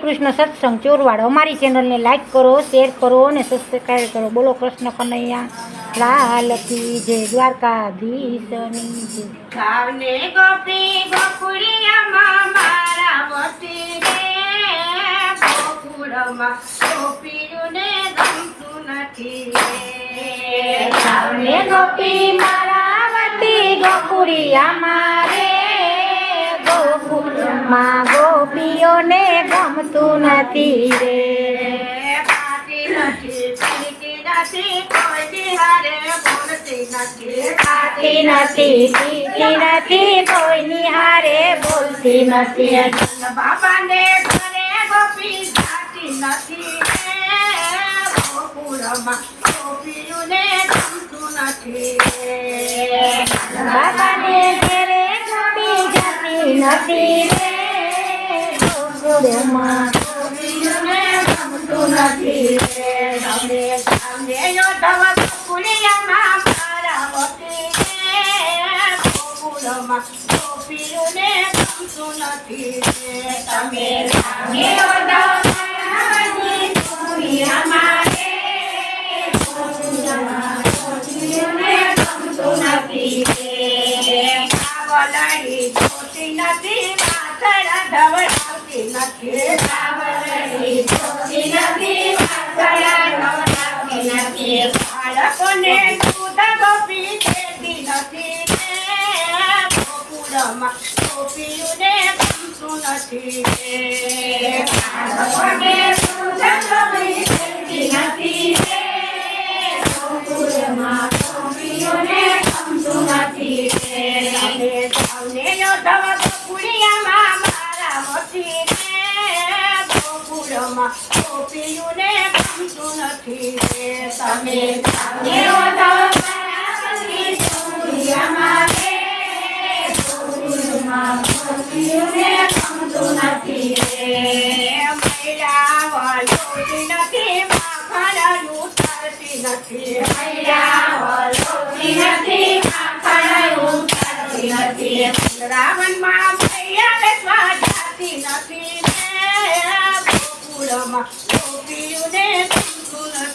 કૃષ્ણ સત્સંગ ચોરવાડ. અમારી ચેનલને લાઈક કરો શેર કરો અને સબસ્ક્રાઈબ કરો. બોલો કૃષ્ણ કનૈયા. લાલ કી જય દ્વારકાધીશની જય. ગાવને ગોપી ગોકુળિયામાં મારા વટી રે ગોકુળમાં ગોપીઓને ગમતું નથી રે. ગાવને ગોપી મારા વતી ગોકુળિયામાં રે. ગોકુળમાં ગમતું નથી રે. ખાતી નથી પીતી નથી કોઈની હારે બોલતી નથી બાબાને ઘરે ગોપી જાતી નથી ગોકુળમાં ગોપીઓને ગમતું નથી બાબાને ઘેરે ગોપી જતી નથી ગોકુળમાં ગોપીઓને ગમતું નથી રે સામે સામે જોતી નથી બાળકોને દૂધ ગોપી નથી ગોકુળમાં ગોપીઓને ગમતું નથી બાળકોને દૂધ ગોપી દેતી નથી. ગોપીઓને ગમતું નથી તમે. ગોપીઓને ગમતું નથી મૈયા વલોતી નથી માખણ નથી.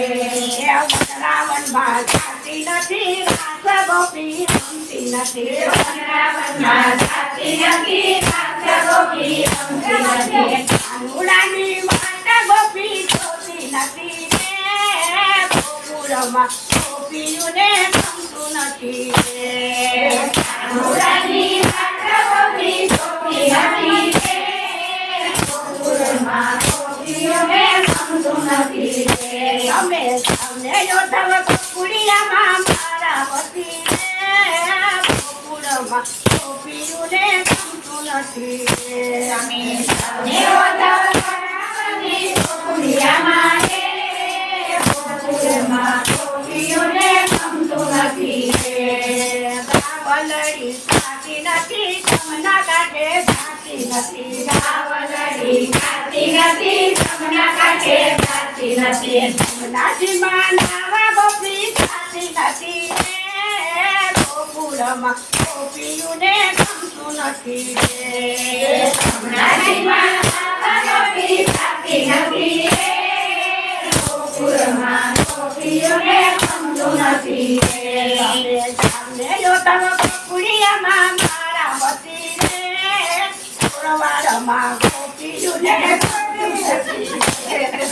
નથી રે વનરાવનમાં જાતી નથી રાસ ગોપી ગમતી નથી વનરાવનમાં જાતી નથી રાસ ગોપી ગમતી નથી કાનુડાની વાટ ગોપી જોતી નથી રે ગોકુળમાં ગોપીઓને અમે સૌને યોધવ ગોકુળિયામાં મારા વતી રે ગોકુળમાં ગોપીઓને નથી અમે ગમતું નથી. નથી કાંઠે સાચી નથી નથી સાચી નથી જમનાજીમાં નાવા ગોપી, સાચી નથી ગોકુળમાં ગોપીઓને ગમતું નથી રે જમનાજીમાં નાવા ગોપી, સાચી નથી ગોકુળમાં ગોપીઓને ગમતું નથી રે તમે ગોકુળિયામાં મારા વતી રે ગોપીઓને ગમતું નથી.